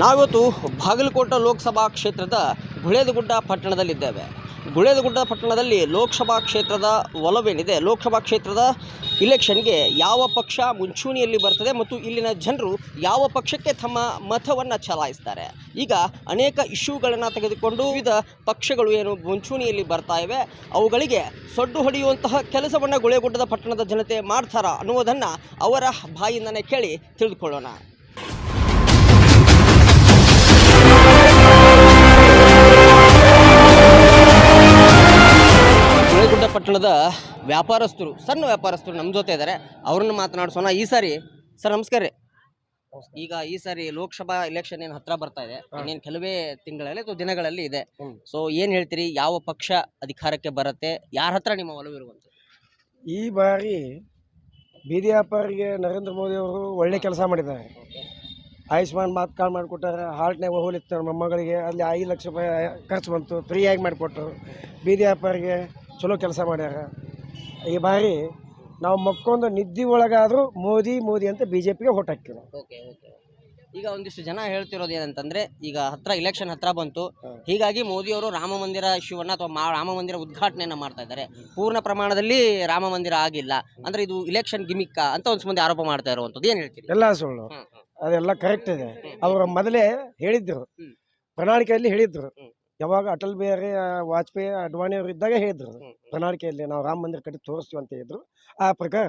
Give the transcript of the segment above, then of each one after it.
ನಾವಿವತ್ತು ಬಾಗಲಕೋಟೆ ಲೋಕಸಭಾ ಕ್ಷೇತ್ರದ ಗುಳೇದಗುಡ್ಡ ಪಟ್ಟಣದಲ್ಲಿದ್ದೇವೆ. ಗುಳೇದಗುಡ್ಡ ಪಟ್ಟಣದಲ್ಲಿ ಲೋಕಸಭಾ ಕ್ಷೇತ್ರದ ಒಲವೇನಿದೆ? ಲೋಕಸಭಾ ಕ್ಷೇತ್ರದ ಇಲೆಕ್ಷನ್ಗೆ ಯಾವ ಪಕ್ಷ ಮುಂಚೂಣಿಯಲ್ಲಿ ಬರ್ತದೆ ಮತ್ತು ಇಲ್ಲಿನ ಜನರು ಯಾವ ಪಕ್ಷಕ್ಕೆ ತಮ್ಮ ಮತವನ್ನು ಚಲಾಯಿಸ್ತಾರೆ? ಈಗ ಅನೇಕ ಇಶ್ಯೂಗಳನ್ನು ತೆಗೆದುಕೊಂಡು ವಿವಿಧ ಪಕ್ಷಗಳು ಏನು ಮುಂಚೂಣಿಯಲ್ಲಿ ಬರ್ತಾ ಇವೆ. ಅವುಗಳಿಗೆ ಸೊಡ್ಡು ಹೊಡೆಯುವಂತಹ ಕೆಲಸವನ್ನು ಗುಳೇಗುಡ್ಡದ ಪಟ್ಟಣದ ಜನತೆ ಮಾಡ್ತಾರಾ ಅನ್ನುವುದನ್ನು ಅವರ ಬಾಯಿಂದನೇ ಕೇಳಿ ತಿಳಿದುಕೊಳ್ಳೋಣ. ಪಟ್ಟಣದ ವ್ಯಾಪಾರಸ್ಥರು ಸಣ್ಣ ವ್ಯಾಪಾರಸ್ಥರು ನಮ್ಮ ಜೊತೆ ಇದ್ದಾರೆ. ಅವ್ರನ್ನ ಮಾತನಾಡಿಸೋಣ. ಈ ಸಾರಿ ಸರ್ ನಮಸ್ಕಾರ ರೀ. ಈಗ ಈ ಸಾರಿ ಲೋಕಸಭಾ ಎಲೆಕ್ಷನ್ ಏನು ಹತ್ರ ಬರ್ತಾ ಇದೆ. ಇನ್ನೇನು ಕೆಲವೇ ತಿಂಗಳಲ್ಲಿ ಅಥವಾ ದಿನಗಳಲ್ಲಿ ಇದೆ. ಸೊ ಏನು ಹೇಳ್ತೀರಿ? ಯಾವ ಪಕ್ಷ ಅಧಿಕಾರಕ್ಕೆ ಬರುತ್ತೆ? ಯಾರ ಹತ್ರ ನಿಮ್ಮ ಒಲವಿರುವಂತ ಈ ಬಾರಿ ಬೀದಿ ವ್ಯಾಪಾರಿಗೆ ನರೇಂದ್ರ ಮೋದಿ ಅವರು ಒಳ್ಳೆ ಕೆಲಸ ಮಾಡಿದ್ದಾರೆ. ಆಯುಷ್ಮಾನ್ ಮಾತ್ ಕಾರ್ಡ್ ಮಾಡಿಕೊಟ್ಟಾರೆ ಹಾರ್ಟ್ನಾಗ ಹೋಲಿತ್ತು ನಮ್ಮ ಮೊಮ್ಮಗಳಿಗೆ ಅಲ್ಲಿ ಐದು ಲಕ್ಷ ರೂಪಾಯಿ ಖರ್ಚು ಬಂತು ಫ್ರೀಯಾಗಿ ಮಾಡಿಕೊಟ್ರು. ಬೀದಿ ವ್ಯಾಪಾರಿಗೆ ಚಲೋ ಕೆಲಸ ಮಾಡ್ಯಾರ. ಈ ಬಾರಿ ನಾವು ಮಕ್ಕೊಂದು ನಿದ್ದೆ ಒಳಗಾದರೂ ಮೋದಿ ಮೋದಿ ಅಂತ ಬಿ ಜೆ ಪಿಗೆ ಓಟ್ ಹಾಕಿವಿ ಓಕೆ ಓಕೆ. ಈಗ ಒಂದಿಷ್ಟು ಜನ ಹೇಳ್ತಿರೋದು ಏನಂತಂದ್ರೆ ಈಗ ಹತ್ರ ಇಲೆಕ್ಷನ್ ಹತ್ರ ಬಂತು. ಹೀಗಾಗಿ ಮೋದಿ ಅವರು ರಾಮ ಮಂದಿರ ಶಿವಣ್ಣ ಅಥವಾ ರಾಮ ಮಂದಿರ ಉದ್ಘಾಟನೆಯನ್ನ ಮಾಡ್ತಾ ಇದ್ದಾರೆ. ಪೂರ್ಣ ಪ್ರಮಾಣದಲ್ಲಿ ರಾಮ ಮಂದಿರ ಆಗಿಲ್ಲ. ಅಂದ್ರೆ ಇದು ಇಲೆಕ್ಷನ್ ಗಿಮಿಕ್ಕ ಅಂತ ಒಂದ್ ಮಂದಿ ಆರೋಪ ಮಾಡ್ತಾ ಇರುವಂತದ್ದು ಏನ್ ಹೇಳ್ತೀರಿ? ಎಲ್ಲ ಸುಳ್ಳು. ಅದೆಲ್ಲ ಕರೆಕ್ಟ್ ಇದೆ. ಅವರು ಮೊದಲೇ ಹೇಳಿದ್ರು. ಪ್ರಣಾಳಿಕೆಯಲ್ಲಿ ಹೇಳಿದ್ರು. ಯಾವಾಗ ಅಟಲ್ ಬಿಹಾರಿ ವಾಜಪೇಯಿ ಅಡ್ವಾಣಿ ಅವರು ಇದ್ದಾಗ ಹೇಳಿದ್ರು. ಪ್ರಣಾಳಿಕೆಯಲ್ಲಿ ನಾವು ರಾಮ ಮಂದಿರ ಕಟ್ಟಿ ತೋರಿಸ್ತೀವಿ ಅಂತ ಹೇಳಿದ್ರು. ಆ ಪ್ರಕಾರ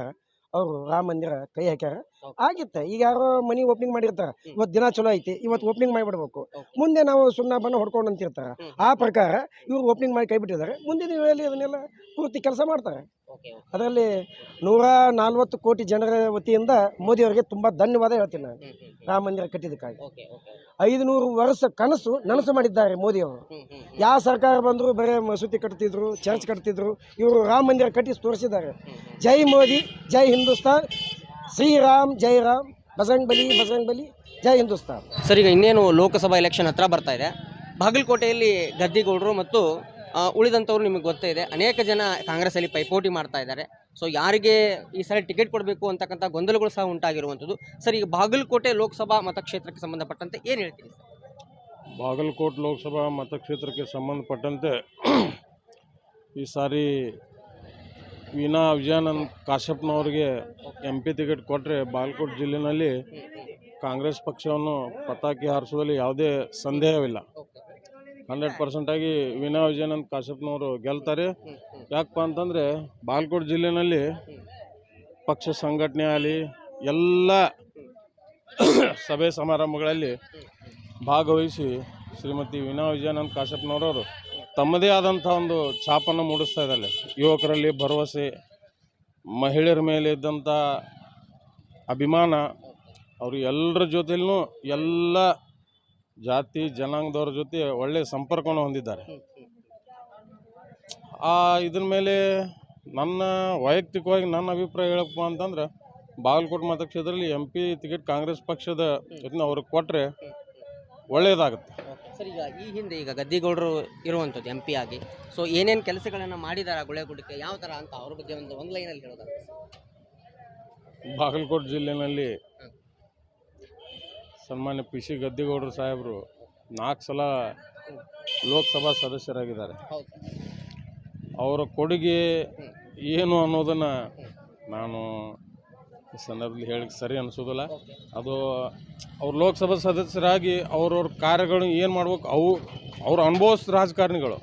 ಅವರು ರಾಮ ಮಂದಿರ ಕೈ ಹಾಕ್ಯಾರ. ಆಗಿತ್ತ. ಈಗ ಯಾರೋ ಮನಿ ಓಪನಿಂಗ್ ಮಾಡಿರ್ತಾರೆ. ಇವತ್ತು ದಿನ ಚಲೋ ಐತಿ. ಇವತ್ತು ಓಪನಿಂಗ್ ಮಾಡಿಬಿಡ್ಬೇಕು. ಮುಂದೆ ನಾವು ಸುಣ್ಣ ಬಣ್ಣ ಹೊಡ್ಕೊಂಡು ಅಂತಿರ್ತಾರ. ಆ ಪ್ರಕಾರ ಇವ್ರು ಓಪನಿಂಗ್ ಮಾಡಿ ಕೈ ಬಿಟ್ಟಿದ್ದಾರೆ. ಮುಂದಿನ ದಿನಗಳಲ್ಲಿ ಅದನ್ನೆಲ್ಲ ಪೂರ್ತಿ ಕೆಲಸ ಮಾಡ್ತಾರೆ. ಅದರಲ್ಲಿ ನೂರ ನಲ್ವತ್ತು ಕೋಟಿ ಜನರ ವತಿಯಿಂದ ಮೋದಿ ಅವರಿಗೆ ತುಂಬಾ ಧನ್ಯವಾದ ಹೇಳ್ತೀನಿ ನಾನು. ರಾಮ ಮಂದಿರ ಕಟ್ಟಿದ್ದಕ್ಕಾಗಿ. ಐದು ನೂರು ವರ್ಷ ಕನಸು ನನಸು ಮಾಡಿದ್ದಾರೆ ಮೋದಿ ಅವರು. ಯಾವ ಸರ್ಕಾರ ಬಂದರೂ ಬರೀ ಮಸೂತಿ ಕಟ್ತಿದ್ರು ಚರ್ಚ್ ಕಟ್ತಿದ್ರು ಇವರು ರಾಮ ಮಂದಿರ ಕಟ್ಟಿ ತೋರಿಸಿದ್ದಾರೆ. ಜೈ ಮೋದಿ ಜೈ ಹಿಂದೂಸ್ತಾನ್ ಶ್ರೀರಾಮ್ ಜೈ ರಾಮ್ ಬಜರಂಗ್ ಬಲಿ ಬಜರಂಗ್ ಬಲಿ ಜೈ ಹಿಂದೂಸ್ತಾನ್. ಸರ್ ಈಗ ಇನ್ನೇನು ಲೋಕಸಭಾ ಎಲೆಕ್ಷನ್ ಹತ್ರ ಬರ್ತಾ ಇದೆ. ಬಾಗಲಕೋಟೆಯಲ್ಲಿ ಗದ್ದಿಗೌಡರು ಮತ್ತು ಉಳಿದಂಥವ್ರು ನಿಮಗೆ ಗೊತ್ತೇ ಇದೆ. ಅನೇಕ ಜನ ಕಾಂಗ್ರೆಸ್ಸಲ್ಲಿ ಪೈಪೋಟಿ ಮಾಡ್ತಾ ಇದ್ದಾರೆ. ಸೊ ಯಾರಿಗೆ ಈ ಸಲ ಟಿಕೆಟ್ ಕೊಡಬೇಕು ಅಂತಕ್ಕಂಥ ಗೊಂದಲಗಳು ಸಹ ಉಂಟಾಗಿರುವಂಥದ್ದು. ಸರ್ ಈಗ ಬಾಗಲಕೋಟೆ ಲೋಕಸಭಾ ಮತಕ್ಷೇತ್ರಕ್ಕೆ ಸಂಬಂಧಪಟ್ಟಂತೆ ಏನು ಹೇಳ್ತೀರಿ ಬಾಗಲಕೋಟ್ ಲೋಕಸಭಾ ಮತಕ್ಷೇತ್ರಕ್ಕೆ ಸಂಬಂಧಪಟ್ಟಂತೆ ಈ ಸಾರಿ ವೀಣಾ ವಿಜಯಾನಂದ್ ಕಾಶ್ಯಪ್ನವ್ರಿಗೆ ಎಂ ಪಿ ಟಿಕೆಟ್ ಕೊಟ್ಟರೆ ಬಾಗಲಕೋಟೆ ಜಿಲ್ಲೆಯಲ್ಲಿ ಕಾಂಗ್ರೆಸ್ ಪಕ್ಷವನ್ನು ಪತಾಕಿ ಹಾರಿಸುವಲ್ಲಿ ಯಾವುದೇ ಸಂದೇಹವಿಲ್ಲ. ಹಂಡ್ರೆಡ್ ಪರ್ಸೆಂಟಾಗಿ ವಿನಾ ವಿಜಯನಂದ್ ಕಾಶ್ಯಪ್ನವರು ಗೆಲ್ತಾರೆ. ಯಾಕಪ್ಪ ಅಂತಂದರೆ ಬಾಲ್ಕೋಟ್ ಜಿಲ್ಲೆನಲ್ಲಿ ಪಕ್ಷ ಸಂಘಟನೆ ಆಗಲಿ, ಎಲ್ಲ ಸಭೆ ಸಮಾರಂಭಗಳಲ್ಲಿ ಭಾಗವಹಿಸಿ ಶ್ರೀಮತಿ ವೀಣಾ ವಿಜಯಾನಂದ್ ಕಾಶ್ಯಪ್ನವರವರು ತಮ್ಮದೇ ಆದಂಥ ಒಂದು ಛಾಪನ್ನು ಮೂಡಿಸ್ತಾ ಇದ್ದಾರೆ. ಯುವಕರಲ್ಲಿ ಭರವಸೆ, ಮಹಿಳೆಯರ ಮೇಲೆ ಇದ್ದಂಥ ಅಭಿಮಾನ, ಅವರು ಎಲ್ಲರ ಜೊತೆಲೂ ಎಲ್ಲ ಜಾತಿ ಜನಾಂಗದವ್ರ ಜೊತೆ ಒಳ್ಳೆಯ ಸಂಪರ್ಕವನ್ನು ಹೊಂದಿದ್ದಾರೆ. ಆ ಇದ್ರ ಮೇಲೆ ನನ್ನ ವೈಯಕ್ತಿಕವಾಗಿ ನನ್ನ ಅಭಿಪ್ರಾಯ ಹೇಳಪ್ಪ ಅಂತಂದ್ರೆ ಬಾಗಲಕೋಟೆ ಮತಕ್ಷೇತ್ರದಲ್ಲಿ ಎಂ ಪಿ ಟಿಕೆಟ್ ಕಾಂಗ್ರೆಸ್ ಪಕ್ಷದ ಇದನ್ನ ಅವ್ರಿಗೆ ಕೊಟ್ಟರೆ ಒಳ್ಳೆಯದಾಗುತ್ತೆ ಸರ್ ಈಗ ಈ ಹಿಂದೆ ಈಗ ಗದ್ದಿಗೌಡರು ಇರುವಂಥದ್ದು ಎಂ ಪಿ ಆಗಿ ಸೊ ಏನೇನು ಕೆಲಸಗಳನ್ನು ಮಾಡಿದ್ದಾರೆ ಗುಳೆಗುಡಿಕೆ ಯಾವ ಥರ ಅಂತ ಅವ್ರ ಬಗ್ಗೆ ಒಂದು ಒಂದು ಲೈನಲ್ಲಿ ಹೇಳೋದಾಗ ಬಾಗಲಕೋಟೆ ಜಿಲ್ಲೆಯಲ್ಲಿ ಸನ್ಮಾನ್ಯ ಪಿ ಸಿ ಗದ್ದಿಗೌಡರು ಸಾಹೇಬರು ನಾಲ್ಕು ಸಲ ಲೋಕಸಭಾ ಸದಸ್ಯರಾಗಿದ್ದಾರೆ. ಅವರ ಕೊಡುಗೆ ಏನು ಅನ್ನೋದನ್ನು ನಾನು ಈ ಸಂದರ್ಭದಲ್ಲಿ ಹೇಳಿಕ್ಕೆ ಸರಿ ಅನಿಸೋದಿಲ್ಲ. ಅದು ಅವ್ರು ಲೋಕಸಭಾ ಸದಸ್ಯರಾಗಿ ಅವ್ರವ್ರ ಕಾರ್ಯಗಳು ಏನು ಮಾಡ್ಬೇಕು ಅವು ಅವ್ರು ಅನುಭವಿಸ್ ರಾಜಕಾರಣಿಗಳು.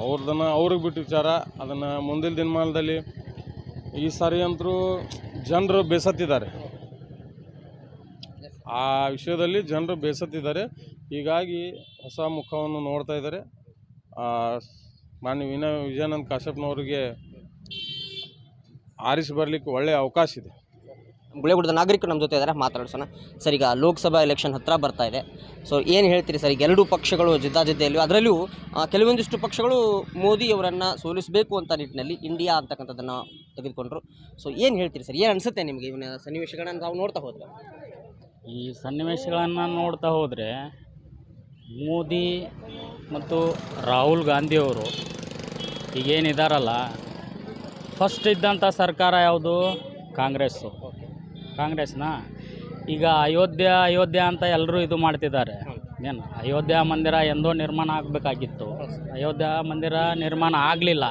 ಅವ್ರದನ್ನು ಅವ್ರಿಗೆ ಬಿಟ್ಟು ವಿಚಾರ, ಅದನ್ನು ಮುಂದಿನ ದಿನಮಾನದಲ್ಲಿ ಈ ಸಾರಿ ಅಂತರೂ ಜನರು ಬೇಸತ್ತಿದ್ದಾರೆ. ಆ ವಿಷಯದಲ್ಲಿ ಜನರು ಬೇಸತ್ತಿದ್ದಾರೆ. ಹೀಗಾಗಿ ಹೊಸ ಮುಖವನ್ನು ನೋಡ್ತಾ ಇದ್ದಾರೆ. ಮಾನ್ಯ ವಿನಯ್ ವಿಜಯಾನಂದ್ ಕಾಶ್ಯಪ್ನವರಿಗೆ ಆರಿಸಿ ಬರಲಿಕ್ಕೆ ಒಳ್ಳೆಯ ಅವಕಾಶ ಇದೆ. ಗುಳೆಗುಡ್ಡದ ನಾಗರಿಕರು ನಮ್ಮ ಜೊತೆ ಇದ್ದಾರೆ. ಮಾತಾಡ್ಸೋಣ. ಸರ್, ಈಗ ಲೋಕಸಭಾ ಎಲೆಕ್ಷನ್ ಹತ್ರ ಬರ್ತಾ ಇದೆ. ಸೊ ಏನು ಹೇಳ್ತೀರಿ ಸರ್? ಈಗ ಎರಡೂ ಪಕ್ಷಗಳು ಜಿದ್ದಾಜಿದ್ದೆಯಲ್ಲಿ ಅದರಲ್ಲೂ ಕೆಲವೊಂದಿಷ್ಟು ಪಕ್ಷಗಳು ಮೋದಿಯವರನ್ನು ಸೋಲಿಸಬೇಕು ಅಂತ ನಿಟ್ಟಿನಲ್ಲಿ ಇಂಡಿಯಾ ಅಂತಕ್ಕಂಥದ್ದನ್ನು ತೆಗೆದುಕೊಂಡ್ರು. ಸೊ ಏನು ಹೇಳ್ತೀರಿ ಸರ್? ಏನು ಅನಿಸುತ್ತೆ ನಿಮಗೆ ಇವನ ಸನ್ನಿವೇಶಗಳನ್ನು ನಾವು ನೋಡ್ತಾ ಹೋದ್ರೆ? ಈ ಸನ್ನಿವೇಶಗಳನ್ನು ನೋಡ್ತಾ ಹೋದರೆ ಮೋದಿ ಮತ್ತು ರಾಹುಲ್ ಗಾಂಧಿಯವರು ಈಗೇನಿದಾರಲ್ಲ ಫಸ್ಟ್ ಇದ್ದಂಥ ಸರ್ಕಾರ ಯಾವುದು? ಕಾಂಗ್ರೆಸ್ಸು. ಕಾಂಗ್ರೆಸ್ನ ಈಗ ಅಯೋಧ್ಯ ಅಯೋಧ್ಯ ಅಂತ ಎಲ್ಲರೂ ಇದು ಮಾಡ್ತಿದ್ದಾರೆ. ಏನು? ಅಯೋಧ್ಯ ಮಂದಿರ ಎಂದೋ ನಿರ್ಮಾಣ ಆಗಬೇಕಾಗಿತ್ತು. ಅಯೋಧ್ಯ ಮಂದಿರ ನಿರ್ಮಾಣ ಆಗಲಿಲ್ಲ.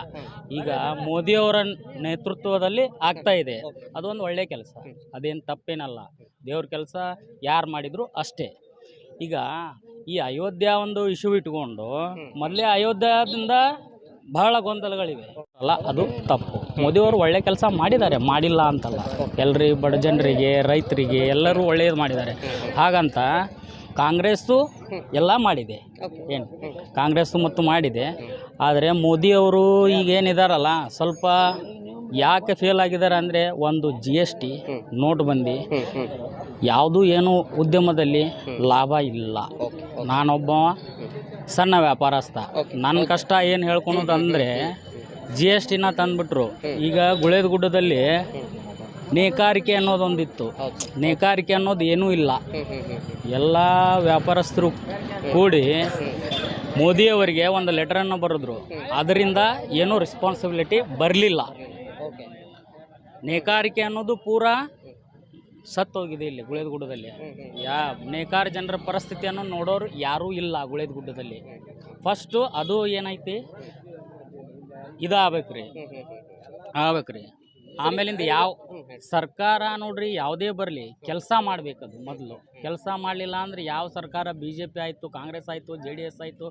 ಈಗ ಮೋದಿಯವರ ನೇತೃತ್ವದಲ್ಲಿ ಆಗ್ತಾ ಇದೆ. ಅದೊಂದು ಒಳ್ಳೆಯ ಕೆಲಸ. ಅದೇನು ತಪ್ಪೇನಲ್ಲ. ದೇವ್ರ ಕೆಲಸ ಯಾರು ಮಾಡಿದ್ರು ಅಷ್ಟೇ. ಈಗ ಈ ಅಯೋಧ್ಯ ಒಂದು ಇಶ್ಯೂ ಇಟ್ಕೊಂಡು ಮೊದಲೇ ಅಯೋಧ್ಯದಿಂದ ಬಹಳ ಗೊಂದಲಗಳಿವೆ. ಅಲ್ಲ ಅದು ತಪ್ಪು. ಮೋದಿಯವರು ಒಳ್ಳೆ ಕೆಲಸ ಮಾಡಿದ್ದಾರೆ. ಮಾಡಿಲ್ಲ ಅಂತಲ್ಲ. ಎಲ್ಲರಿ ಬಡ ಜನರಿಗೆ ರೈತರಿಗೆ ಎಲ್ಲರೂ ಒಳ್ಳೆಯದು ಮಾಡಿದ್ದಾರೆ. ಹಾಗಂತ ಕಾಂಗ್ರೆಸ್ಸು ಎಲ್ಲ ಮಾಡಿದೆ. ಏನು? ಕಾಂಗ್ರೆಸ್ಸು ಮತ್ತು ಮಾಡಿದೆ. ಆದರೆ ಮೋದಿಯವರು ಈಗೇನಿದಾರಲ್ಲ, ಸ್ವಲ್ಪ ಯಾಕೆ ಫೇಲ್ ಆಗಿದ್ದಾರೆ ಅಂದರೆ ಒಂದು ಜಿ ಎಸ್ ಟಿ ನೋಟ್ಬಂದಿ ಯಾವುದೂ ಏನು ಉದ್ಯಮದಲ್ಲಿ ಲಾಭ ಇಲ್ಲ. ನಾನೊಬ್ಬ ಸಣ್ಣ ವ್ಯಾಪಾರಸ್ಥ. ನನ್ನ ಕಷ್ಟ ಏನು ಹೇಳ್ಕೊಳೋದಂದರೆ ಜಿ ಎಸ್ ಟಿನ ತಂದುಬಿಟ್ರು. ಈಗ ಗುಳೇದ ಗುಡ್ಡದಲ್ಲಿ ನೇಕಾರಿಕೆ ಅನ್ನೋದೊಂದಿತ್ತು. ನೇಕಾರಿಕೆ ಅನ್ನೋದು ಏನೂ ಇಲ್ಲ. ಎಲ್ಲ ವ್ಯಾಪಾರಸ್ಥರು ಕೂಡಿ ಮೋದಿಯವರಿಗೆ ಒಂದು ಲೆಟರನ್ನು ಬರೆದ್ರು. ಅದರಿಂದ ಏನೂ ರೆಸ್ಪಾನ್ಸಿಬಿಲಿಟಿ ಬರಲಿಲ್ಲ. ನೇಕಾರಿಕೆ ಅನ್ನೋದು ಪೂರಾ ಸತ್ತೋಗಿದೆ ಇಲ್ಲಿ ಗುಳೇದಗುಡ್ಡದಲ್ಲಿ. ಯಾ, ನೇಕಾರ ಜನರ ಪರಿಸ್ಥಿತಿಯನ್ನು ನೋಡೋರು ಯಾರೂ ಇಲ್ಲ ಗುಳೇದಗುಡ್ಡದಲ್ಲಿ. ಫಸ್ಟು ಅದು ಏನೈತಿ? ಇದಾಗಬೇಕು ರೀ ಆಗ್ಬೇಕು ಆಮೇಲಿಂದ ಯಾವ ಸರ್ಕಾರ ನೋಡ್ರಿ ಯಾವುದೇ ಬರಲಿ ಕೆಲಸ ಮಾಡಬೇಕದು ಮೊದಲು. ಕೆಲಸ ಮಾಡಲಿಲ್ಲ ಅಂದ್ರೆ ಯಾವ ಸರ್ಕಾರ ಬಿ ಜೆ ಪಿ ಆಯಿತು ಕಾಂಗ್ರೆಸ್ ಆಯಿತು ಜೆ ಡಿ ಎಸ್ ಆಯಿತು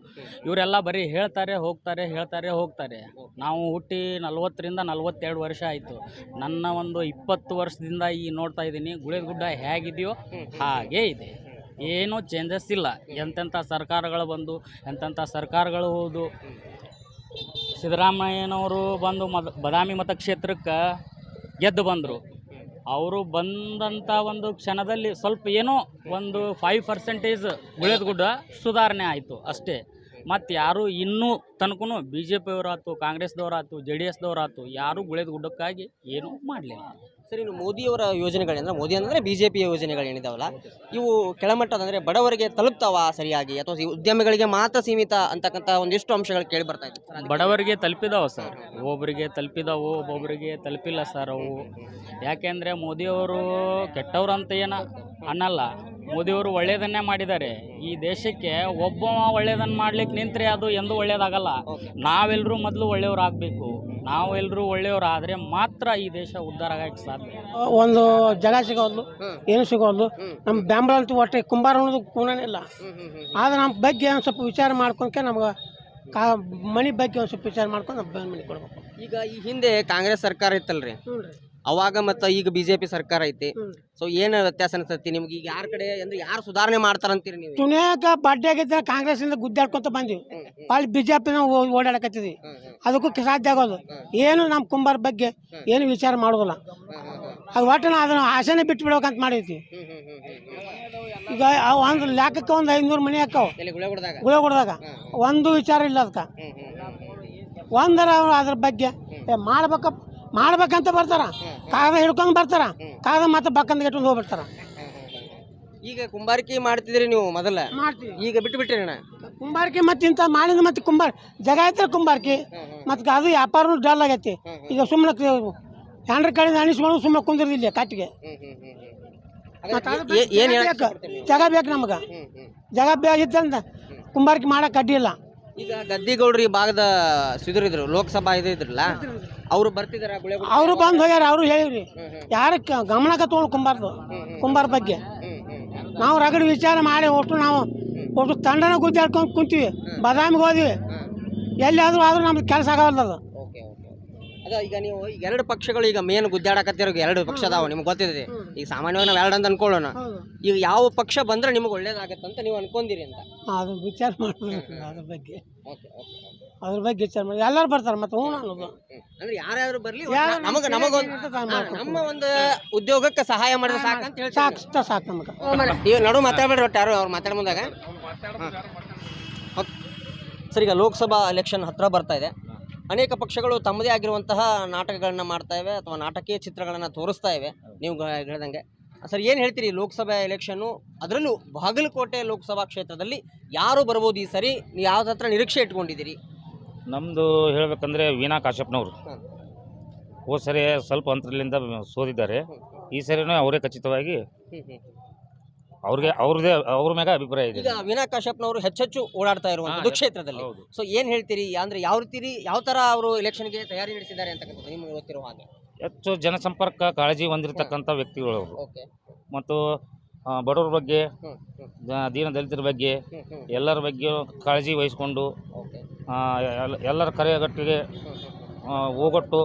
ಇವರೆಲ್ಲ ಬರೀ ಹೇಳ್ತಾರೆ ಹೋಗ್ತಾರೆ ಹೇಳ್ತಾರೆ ಹೋಗ್ತಾರೆ. ನಾವು ಹುಟ್ಟಿ ನಲ್ವತ್ತರಿಂದ ನಲ್ವತ್ತೆರಡು ವರ್ಷ ಆಯಿತು. ನನ್ನ ಒಂದು ಇಪ್ಪತ್ತು ವರ್ಷದಿಂದ ಈ ನೋಡ್ತಾ ಇದ್ದೀನಿ. ಗುಳೆ ಗುಡ್ಡ ಹೇಗಿದೆಯೋ ಹಾಗೇ ಇದೆ. ಏನೂ ಚೇಂಜಸ್ ಇಲ್ಲ. ಎಂತೆಂಥ ಸರ್ಕಾರಗಳು ಬಂದು ಎಂತೆಂಥ ಸರ್ಕಾರಗಳು ಹೋದು. ಸಿದ್ದರಾಮಯ್ಯನವರು ಬಂದು ಮದ ಬದಾಮಿ ಮತಕ್ಷೇತ್ರಕ್ಕೆ ಗೆದ್ದು ಬಂದರು. ಅವರು ಬಂದಂಥ ಒಂದು ಕ್ಷಣದಲ್ಲಿ ಸ್ವಲ್ಪ ಏನೋ ಒಂದು ಫೈವ್ ಪರ್ಸೆಂಟೇಜ್ ಗುಳೇದಗುಡ್ಡ ಸುಧಾರಣೆ ಆಯಿತು ಅಷ್ಟೇ. ಮತ್ತು ಯಾರು ಇನ್ನೂ ತನಕೂ ಬಿ ಜೆ ಪಿಯವರಾಯ್ತು ಕಾಂಗ್ರೆಸ್ದವರಾಯ್ತು ಜೆ ಡಿ ಎಸ್ದವರಾಯ್ತು ಯಾರೂ ಗುಳೇದಗುಡ್ಡಕ್ಕಾಗಿ ಏನೂ ಮಾಡಲಿಲ್ಲ. ಸರಿ ಇನ್ನು ಮೋದಿಯವರ ಯೋಜನೆಗಳೇನಂದ್ರೆ ಮೋದಿ ಅಂದರೆ ಬಿ ಜೆ ಪಿಯ ಯೋಜನೆಗಳೇನಿದಾವಲ್ಲ ಇವು ಕೆಳಮಟ್ಟದ ಅಂದರೆ ಬಡವರಿಗೆ ತಲುಪ್ತಾವ ಸರಿಯಾಗಿ ಅಥವಾ ಉದ್ಯಮಿಗಳಿಗೆ ಮಾತ್ರ ಸೀಮಿತ ಅಂತಕ್ಕಂಥ ಒಂದಿಷ್ಟು ಅಂಶಗಳು ಕೇಳಿ ಬರ್ತಾ ಇತ್ತು ಬಡವರಿಗೆ ತಲುಪಿದಾವ ಸರ್ ಒಬ್ಬೊಬ್ಬರಿಗೆ ತಲುಪಿದಾವು ಒಬ್ಬೊಬ್ಬರಿಗೆ ತಲುಪಿಲ್ಲ ಸರ್ ಅವು. ಯಾಕೆಂದರೆ ಮೋದಿಯವರು ಕೆಟ್ಟವ್ರು ಅಂತ ಏನು ಅನ್ನಲ್ಲ. ಮೋದಿಯವರು ಒಳ್ಳೆಯದನ್ನೇ ಮಾಡಿದ್ದಾರೆ. ಈ ದೇಶಕ್ಕೆ ಒಬ್ಬ ಒಳ್ಳೆಯದನ್ನು ಮಾಡ್ಲಿಕ್ಕೆ ನಿಂತರೆ ಅದು ಎಂದೂ ಒಳ್ಳೆಯದಾಗಲ್ಲ ನಾವೆಲ್ಲರೂ ಮೊದಲು ಒಳ್ಳೆಯವರಾಗಬೇಕು ನಾವೆಲ್ಲರೂ ಒಳ್ಳೆಯವ್ರು ಆದರೆ ಮಾತ್ರ ಈ ದೇಶ ಉದ್ಧಾರ ಆಗಕ್ಕೆ ಸಾಧ್ಯ. ಒಂದು ಜಗ ಸಿಗೋದು ಏನು ಸಿಗೋದು ನಮ್ಮ ಬೆಂಬಲ ಅಂತೂ ಒಟ್ಟೆ ಕುಂಬಾರ ಅನ್ನೋದು ಕೂನೇ ಇಲ್ಲ. ಆದ್ರೆ ನಮ್ಮ ಬಗ್ಗೆ ಒಂದು ಸ್ವಲ್ಪ ವಿಚಾರ ಮಾಡ್ಕೊಂಡ್ಕೆ ನಮ್ಗೆ ಕಾ ಮನೆ ಬಗ್ಗೆ ಒಂದು ಸ್ವಲ್ಪ ವಿಚಾರ ಮಾಡ್ಕೊಂಡು ನಮ್ಮ ಮನೆ ಕೊಡ್ಬೇಕು. ಈಗ ಈ ಹಿಂದೆ ಕಾಂಗ್ರೆಸ್ ಸರ್ಕಾರ ಇತ್ತಲ್ರಿ? ಹ್ಞೂ ರೀ ಅವಾಗ ಮತ್ತು ಈಗ ಬಿಜೆಪಿ ಸರ್ಕಾರ ಐತಿ. ಸೊ ಏನು ವ್ಯತ್ಯಾಸ ಅನ್ಸತ್ತಿ? ನಿಮ್ಗೆ ಈಗ ಯಾರ ಕಡೆ ಅಂದ್ರೆ ಯಾರು ಸುಧಾರಣೆ ಮಾಡ್ತಾರಂತೀರಿ ನೀವು? ತುಣ್ಯಾಕ ಬಡ್ಡೆ ಆಗಿದ್ದ ಕಾಂಗ್ರೆಸ್ಸಿಂದ ಗುದ್ದಾಡ್ಕೊಂತ ಬಂದ್ವಿ. ಅಲ್ಲಿ ಬಿಜೆಪಿ ಪಿನ ಓಡಾಡಕತ್ತಿದ್ವಿ. ಅದಕ್ಕೂ ಸಾಧ್ಯ ಆಗೋದು. ಏನು ನಮ್ಮ ಕುಂಬಾರ ಬಗ್ಗೆ ಏನು ವಿಚಾರ ಮಾಡೋದಿಲ್ಲ. ಅದು ಒಟ್ಟು ನಾವು ಅದನ್ನು ಆಸೆನೇ ಬಿಟ್ಟು ಬಿಡ್ಬೇಕಂತ ಮಾಡಿದ್ವಿ ಈಗ ಅವು ಒಂದು ಲೆಕ್ಕಕ್ಕೆ ಒಂದು ಐನೂರು ಮನೆ ಹಾಕವು ಗುಳೆ ಒಂದು ವಿಚಾರ ಇಲ್ಲ ಅದಕ್ಕೆ. ಒಂದರ ಅದ್ರ ಬಗ್ಗೆ ಮಾಡ್ಬೇಕಪ್ಪ. ಮಾಡ್ಬೇಕ ಮಾಡ್ಬೇಕಂತ ಬರ್ತಾರ. ಕಾಗದ ಹಿಡ್ಕೊಂಡು ಬರ್ತಾರ. ಕಾಗದ ಮತ್ತೆ ಬಕ್ಕಂದ ಇಟ್ಕೊಂಡು ಹೋಗ್ಬಿಡ್ತಾರ. ಈಗ ಕುಂಬಾರಿಕೆ ಮಾಡ್ತಿದ್ರಿ ನೀವು ಮೊದಲ? ಮಾಡ್ತೀವಿ. ಈಗ ಬಿಟ್ಟು ಬಿಟ್ರಿ ಅಣ್ಣ? ಕುಂಬಾರಿಕೆ ಮತ್ತೆ ಇಂಥ ಮಾಡಿದ ಮತ್ತೆ ಕುಂಬಾರ ಜಗ ಐತ್ರಿ ಕುಂಬಾರಿಕೆ. ಮತ್ತೆ ಅದು ವ್ಯಾಪಾರನು ಡಲ್ ಆಗೈತಿ. ಈಗ ಸುಮ್ಮನೆ ಹ್ಯಾಂಡ್ರ ಕಡೆ ಅಣಿಸ್ಕೊಂಡು ಸುಮ್ಮನೆ ಕುಂದಿರ್ದಿಲ್ಲ ಕಟ್ಟಿಗೆ ಜಗ ಬೇಕು. ನಮ್ಗೆ. ಜಾಗ ಬೇಕಿತ್ತಂದ ಕುಂಬಾರಿಕೆ ಮಾಡಕ್ಕೆ ಅಡ್ಡಿಲ್ಲ ಈಗ ಗದ್ದಿಗೌಡ್ರಿ ಈ ಭಾಗದ ಸಿದುರಿದ್ರು ಲೋಕಸಭಾ ಇದು ಇದ್ರಲ್ಲ? ಅವರು ಬರ್ತಿದಾರ ಗುಳೆಗುಡ್ಡ ಅವರು ಬಂದು ಹೋಗ್ಯಾರ ಅವರು ಹೇಳಿವ್ರಿ ಯಾರು ಗಮನಕ್ಕೆ ತೊಗೊಂಡು ಕುಂಬಾರ್ದು ಕುಂಬಾರ ಬಗ್ಗೆ. ನಾವು ರಗಡ್ ವಿಚಾರ ಮಾಡಿ ಒಟ್ಟು ನಾವು ಒಟ್ಟು ತಂಡನ ಗುದ್ದಾಡ್ಕೊಂಡು ಕುಂತೀವಿ. ಬದಾಮಿಗೆ ಹೋದ್ವಿ. ಎಲ್ಲಿಯಾದರೂ ಆದ್ರೂ ನಮ್ಗೆ ಕೆಲಸ ಆಗವಲ್ದು ಅದು ಓಕೆ ಓಕೆ. ಅದ ಈಗ ನೀವು ಈಗ ಎರಡು ಪಕ್ಷಗಳು ಈಗ ಮೇನ್ ಗುದ್ದಾಡಕತ್ತಿರೋ ಎರಡು ಪಕ್ಷ ಅದಾವ ನಿಮ್ಗೆ ಗೊತ್ತಿದೆ. ಈಗ ಸಾಮಾನ್ಯವಾಗಿ ನಾವು ಎರಡು ಅಂತ ಅನ್ಕೊಳ್ಳೋಣ. ಈಗ ಯಾವ ಪಕ್ಷ ಬಂದ್ರೆ ನಿಮ್ಗೆ ಒಳ್ಳೇದಾಗತ್ತಂತ ಅಂತ ನೀವು ಅನ್ಕೊಂಡಿರಿ ಅಂತ. ಅದು ವಿಚಾರ ಮಾಡಬೇಕು ಅದ್ರ ಬಗ್ಗೆ. Okay okay. ಅದ್ರ ಬಗ್ಗೆ ವಿಚಾರ ಮಾಡಿ. ಎಲ್ಲರೂ ಬರ್ತಾರೆ ಮತ್ತೆ ಹ್ಞೂ ಅನ್ನೋದು ಅಂದ್ರೆ ಯಾರ್ಯಾರು ಬರ್ಲಿ ಯಾರು ನಮಗ ನಮ್ಮ ಒಂದು ಉದ್ಯೋಗಕ್ಕೆ ಸಹಾಯ ಮಾಡಿದ್ರೆ ಸಾಕಂತ ಅಂತ ಸಾಕು ಇಷ್ಟ ಸಾಕು ನಮಗೆ. ನಡು ಮಾತಾಡ್ಬೇಡ್ರಿ ಒಟ್ಟು ಯಾರು ಅವ್ರು ಮಾತಾಡ ಮುಂದಾಗ. ಸರ್ ಈಗ ಲೋಕಸಭಾ ಎಲೆಕ್ಷನ್ ಹತ್ರ ಬರ್ತಾ ಇದೆ. ಅನೇಕ ಪಕ್ಷಗಳು ತಮ್ಮದೇ ಆಗಿರುವಂತಹ ನಾಟಕಗಳನ್ನ ಮಾಡ್ತಾ ಇವೆ ಅಥವಾ ನಾಟಕೀಯ ಚಿತ್ರಗಳನ್ನು ತೋರಿಸ್ತಾ ಇವೆ. ನೀವು ಗ- ಹೇಳ್ದಂಗೆ. ಸರ್ ಏನು ಹೇಳ್ತೀರಿ? ಲೋಕಸಭಾ ಎಲೆಕ್ಷನ್ನು ಅದರಲ್ಲೂ ಬಾಗಲಕೋಟೆ ಲೋಕಸಭಾ ಕ್ಷೇತ್ರದಲ್ಲಿ ಯಾರು ಬರ್ಬೋದು ಈ ಸರಿ? ನೀವು ಯಾವ್ದು ಹತ್ರ ನಿರೀಕ್ಷೆ ಇಟ್ಕೊಂಡಿದ್ದೀರಿ? ನಮ್ಮದು ಹೇಳಬೇಕಂದ್ರೆ ವೀಣಾ ಕಾಶ್ಯಪ್ನವರು. ಹೋದ ಸರಿ ಸ್ವಲ್ಪ ಅಂತರಲಿಂದ ಸೋದಿದ್ದಾರೆ. ಈ ಸರಿನೂ ಅವರೇ ಖಚಿತವಾಗಿ ಅವ್ರಿಗೆ ಅವ್ರದೇ ಅವ್ರ ಮ್ಯಾಗ ಅಭಿಪ್ರಾಯ ಇದೆ. ಈಗ ವೀಣಾ ಕಾಶ್ಯಪ್ನವರು ಹೆಚ್ಚೆಚ್ಚು ಓಡಾಡ್ತಾ ಇರುವಂಥದ್ದು ಕ್ಷೇತ್ರದಲ್ಲಿ. ಹೌದು. ಸೊ ಏನ್ ಹೇಳ್ತೀರಿ? ಅಂದ್ರೆ ಯಾವ ರೀತಿ ಯಾವ ತರ ಅವರು ಎಲೆಕ್ಷನ್ಗೆ ತಯಾರಿ ನಡೆಸಿದ್ದಾರೆ ಅಂತಕ್ಕಂಥದ್ದು ನಿಮ್ಗೆ ಗೊತ್ತಿರುವ ಹಾಗೆ? ಹೆಚ್ಚು ಜನಸಂಪರ್ಕ ಕಾಳಜಿ ಹೊಂದಿರತಕ್ಕಂಥ ವ್ಯಕ್ತಿಗಳು ಅವರು ಓಕೆ ಮತ್ತು ಬಡವ್ರ ಬಗ್ಗೆ ದೀನ ದಲಿತರ ಬಗ್ಗೆ ಎಲ್ಲರ ಬಗ್ಗೆ ಕಾಳಜಿ ವಹಿಸ್ಕೊಂಡು ಎಲ್ಲರ ಕರೆಗಟ್ಟಿಗೆ ಹೋಗೊಟ್ಟು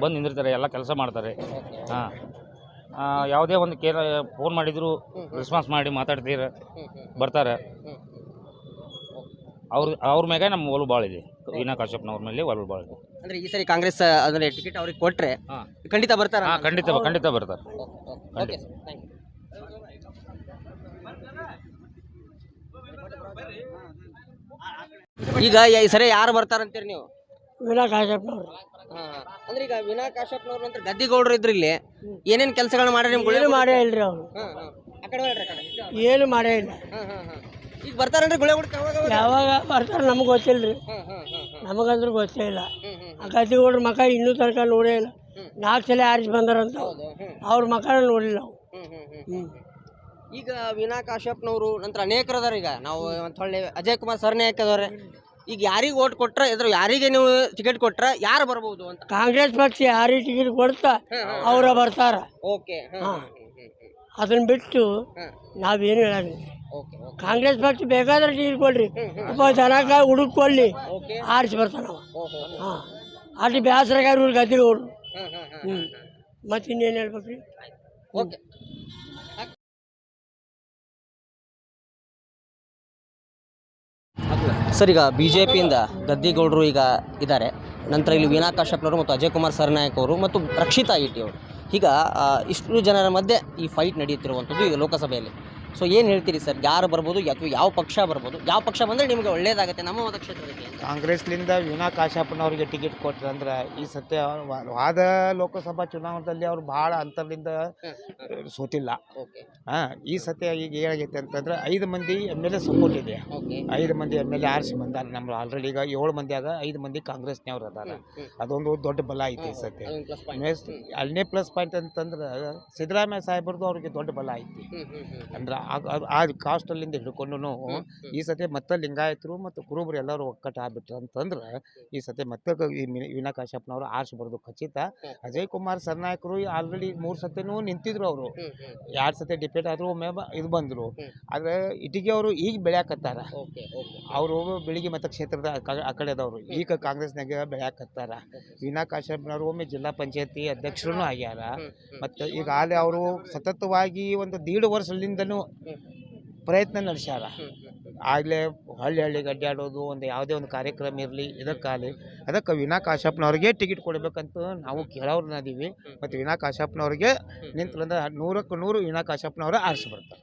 ಬಂದು ನಿಂದಿರ್ತಾರೆ ಎಲ್ಲ ಕೆಲಸ ಮಾಡ್ತಾರೆ. ಹಾಂ. ಯಾವುದೇ ಒಂದು ಕೇರ ಫೋನ್ ಮಾಡಿದ್ರು ರೆಸ್ಪಾನ್ಸ್ ಮಾಡಿ ಮಾತಾಡ್ತೀರ ಬರ್ತಾರೆ. ಅವ್ರ ಅವ್ರ ಮ್ಯಾಗೆ ನಮ್ಮ ಒಲವು ಭಾಳ ಇದೆ. ವೀನಾ ಕಾಶ್ಯಪ್ನವ್ರ ಮೇಲೆ ಒಲವು ಭಾಳ ಇದೆ. ಅಂದ್ರೆ ಈ ಸರಿ ಕಾಂಗ್ರೆಸ್ ಅಂದ್ರೆ ಟಿಕೆಟ್ ಅವ್ರಿಗೆ ಕೊಟ್ಟರೆ ಹಾ. ಖಂಡಿತ ಬರ್ತಾರೆ ಹಾಂ ಖಂಡಿತ ಖಂಡಿತ ಬರ್ತಾರೆ. ಓಕೆ ಈಗ ಈ ಸರಿ ಯಾರು ಬರ್ತಾರಂತೀರಿ ನೀವು ವಿನಾ ಕಾಶಪ್ಪನವ್ರು ಹಾ. ಅಂದ್ರೆ ಈಗ ವಿನಾ ಕಾಶ್ಯಪ್ನವ್ರ ನಂತರ ಗದ್ದಿಗೌಡರು ಇದ್ರು ಇಲ್ಲಿ ಏನೇನ್ ಕೆಲಸಗಳನ್ನ ಮಾಡ್ರಿ ನಿಮ್ ಏನು ಮಾಡೇ ಇಲ್ರಿ ಅವ್ರು ಹಾ, ಹಾ. ಆ ಕಡೆ ಹೇಳ್ರಿ, ಆ ಕಡೆ. ಏನು ಮಾಡೇ ಇಲ್ಲ ಹಾ, ಹಾ, ಹಾ. ಈಗ ಬರ್ತಾರನ್ರಿ ಗುಳೆಗುಡ್ಕ ಅವಾಗ ಅವಾಗ? ಯಾವಾಗ ಬರ್ತಾರೆ ನಮಗೆ ಗೊತ್ತಿಲ್ಲ ರೀ ಹಾ, ಹಾ, ಹಾ, ಹಾ. ನಮಗಂದ್ರೂ ಗೊತ್ತೇ ಇಲ್ಲ ಹ್ಮ್, ಹ್ಮ್, ಆ ಗದ್ದಿಗೌಡ್ರ ಮಕ ಇನ್ನೂ ತನಕ ನೋಡೇ ಇಲ್ಲ ನಾಲ್ಕು ಸಲ ಆರಿಸಿ ಬಂದಾರಂತ ಹೌದು ಹ್ಮ್, ಅವ್ರ ಮಕನ ನೋಡಿಲ್ಲ ನಾವು ಹ್ಞೂ ಹ್ಮ್, ಹ್ಮ್. ಹ್ಮ್. ಈಗ ವಿನಾ ಕಾಶ್ಯಪ್ನವರು ನಂತರ ಅನೇಕರು ಅದಾರ ಈಗ. ನಾವು ಒಂದು ಹೊಳ್ಳಿ ಅಜಯ್ ಕುಮಾರ್ ಸರ್ನೇ ಹಾಕಿದವ್ರೆ. ಈಗ ಯಾರಿಗೆ ಓಟ್ ಕೊಟ್ರ ಇದ್ರ ಯಾರಿಗೆ ನೀವು ಟಿಕೆಟ್ ಕೊಟ್ರ ಯಾರು ಬರ್ಬೋದು ಅಂತ? ಕಾಂಗ್ರೆಸ್ ಪಕ್ಷ ಯಾರಿಗೆ ಟಿಕೆಟ್ ಕೊಡ್ತಾ ಅವ್ರ ಬರ್ತಾರ. ಓಕೆ. ಅದನ್ನ ಬಿಟ್ಟು. ನಾವೇನು ಹೇಳಿ ಕಾಂಗ್ರೆಸ್ ಪಕ್ಷ ಬೇಕಾದ್ರೆ ಟಿಕೆಟ್ ಕೊಡ್ರಿ. ಒಬ್ಬ ಜನಕ ಹುಡುಕೊಳ್ಳಿ ಆರಿಸಿ ಬರ್ತಾರೆ ಓಹೋ ಹಾಂ. ಅಲ್ಲಿ ಬೇಸರಗಾರ ಇವ್ರಿಗೆ ಹಾ ಹ್ಞೂ ಮತ್ತೆ ಇನ್ನೇನು ಹೇಳ್ಬೇಕ್ರಿ? ಓಕೆ. ಸರ್, ಈಗ ಬಿ ಜೆ ಪಿಯಿಂದ ಗದ್ದಿಗೌಡರು ಈಗ ಇದ್ದಾರೆ. ನಂತರ ಇಲ್ಲಿ ವೀಣಾ ಕಾಶ್ಯಪ್ನವರು ಮತ್ತು ಅಜಯ್ ಕುಮಾರ್ ಸರ್ನಾಯಕ್ ಅವರು ಮತ್ತು ರಕ್ಷಿತಾ ಇಟ್ಟಿ ಅವರು. ಈಗ ಇಷ್ಟು ಜನರ ಮಧ್ಯೆ ಈ ಫೈಟ್ ನಡೆಯುತ್ತಿರುವಂಥದ್ದು ಈಗ ಲೋಕಸಭೆಯಲ್ಲಿ. ಸೊ ಏನು ಹೇಳ್ತೀರಿ ಸರ್? ಯಾರು ಬರ್ಬೋದು ಅಥವಾ ಯಾವ ಪಕ್ಷ ಬರ್ಬೋದು? ಯಾವ ಪಕ್ಷ ಬಂದರೆ ನಿಮಗೆ ಒಳ್ಳೆಯದಾಗುತ್ತೆ ನಮ್ಮ ಮತಕ್ಷೇತ್ರದಲ್ಲಿ ಅಂತ ಕಾಂಗ್ರೆಸ್ಲಿಂದ ವೀಣಾ ಕಾಶಪ್ಪನವ್ರಿಗೆ ಟಿಕೆಟ್ ಕೊಟ್ರಂದ್ರೆ ಈ ಸತ್ಯ ವಾದ ಲೋಕಸಭಾ ಚುನಾವಣೆಯಲ್ಲಿ ಅವ್ರು ಭಾಳ ಅಂತರ್ಲಿಂದ ಸೋತಿಲ್ಲ. ಹಾಂ ಈ ಸತ್ಯ ಈಗ ಏನಾಗೈತೆ ಅಂತಂದ್ರೆ ಐದು ಮಂದಿ ಎಂ ಎಲ್ ಎ ಸಪೋರ್ಟ್ ಇದೆ. ಐದು ಮಂದಿ ಎಂ ಎಲ್ ಎ ಆರಿಸಿ ಬಂದಾರೆ ನಮ್ಮ ಆಲ್ರೆಡಿ ಈಗ ಏಳು ಮಂದಿಯಾಗ ಐದು ಮಂದಿ ಕಾಂಗ್ರೆಸ್ನವ್ರು ಅದಾರ. ಅದೊಂದು ದೊಡ್ಡ ಬಲ ಐತಿ ಈ ಸತ್ಯ ಅದೊಂದು ಪ್ಲಸ್ ಪಾಯಿಂಟ್ ನೆಕ್ಸ್ಟ್ ಎರಡನೇ ಪ್ಲಸ್ ಪಾಯಿಂಟ್ ಅಂತಂದ್ರೆ ಸಿದ್ದರಾಮಯ್ಯ ಸಾಹೇಬ್ರದ್ದು ಅವ್ರಿಗೆ ದೊಡ್ಡ ಬಲ ಐತಿ. ಅಂದ್ರೆ ಆ- ಕಾಸ್ಟ್ ಆ ಕಾಸ್ಟಲ್ಲಿಂದ ಹಿಡ್ಕೊಂಡು ಈ ಸತಿ ಮತ್ತೆ ಲಿಂಗಾಯತರು ಮತ್ತು ಕುರುಬರು ಎಲ್ಲರೂ ಒಕ್ಕಟ್ಟು ಆಗ್ಬಿಟ್ರು ಅಂತಂದ್ರೆ ಈ ಸತಿ ಮತ್ತೆ ಈ ವೀಣಾ ಕಾಶ್ಯಪ್ನವರು ಆರಿಸ್ಬಾರ್ದು ಬರೋದು ಖಚಿತ. ಅಜಯ್ ಕುಮಾರ್ ಸರ್ನಾಯಕರು ಆಲ್ರೆಡಿ ಮೂರು ಸತಿನೂ ನಿಂತಿದ್ರು ಅವರು. ಎರಡು ಸತಿ ಡಿಪೇಟ್ ಆದರೂ ಒಮ್ಮೆ ಇದು ಬಂದರು. ಆದರೆ ಇಟಿಗೆ ಅವರು ಈಗ ಬೆಳ್ಯಾಕತ್ತಾರ. ಅವರು ಬೆಳಿಗ್ಗೆ ಮತ್ತೆ ಕ್ಷೇತ್ರದ ಆ ಕಡೆದವರು. ಈಗ ಕಾಂಗ್ರೆಸ್ನಾಗ ಬೆಳ್ಯಾಕತ್ತಾರ. ವೀಣಾ ಕಾಶ್ಯಪ್ನವರು ಒಮ್ಮೆ ಜಿಲ್ಲಾ ಪಂಚಾಯತಿ ಅಧ್ಯಕ್ಷರೂ ಆಗ್ಯಾರ. ಮತ್ತು ಈಗ ಅವರು ಸತತವಾಗಿ ಒಂದು ದೀಡ್ ವರ್ಷದಿಂದನೂ ಪ್ರಯತ್ನ ನಡೆಸ್ಯಾರ. ಆಗಲೇ ಹಳ್ಳಿ ಹಳ್ಳಿಗೆ ಅಡ್ಡಾಡೋದು ಒಂದು ಯಾವುದೇ ಒಂದು ಕಾರ್ಯಕ್ರಮ ಇರಲಿ ಇದಕ್ಕಾಗಲಿ. ಅದಕ್ಕೆ ವಿನಾ ಕಾಶಪ್ಪನವ್ರಿಗೆ ಟಿಕೆಟ್ ಕೊಡಬೇಕಂತ ನಾವು ಕೇಳೋರ್ನ ಅದೀವಿ ಮತ್ತು ವಿನಾ ಕಾಶಪ್ಪನವ್ರಿಗೆ ನಿಂತಂದ್ರೆ ನೂರಕ್ಕೆ ನೂರು ವಿನಾ ಕಾಶ್ಯಪ್ನವ್ರೆ ಆರಿಸಿ ಬರ್ತಾರೆ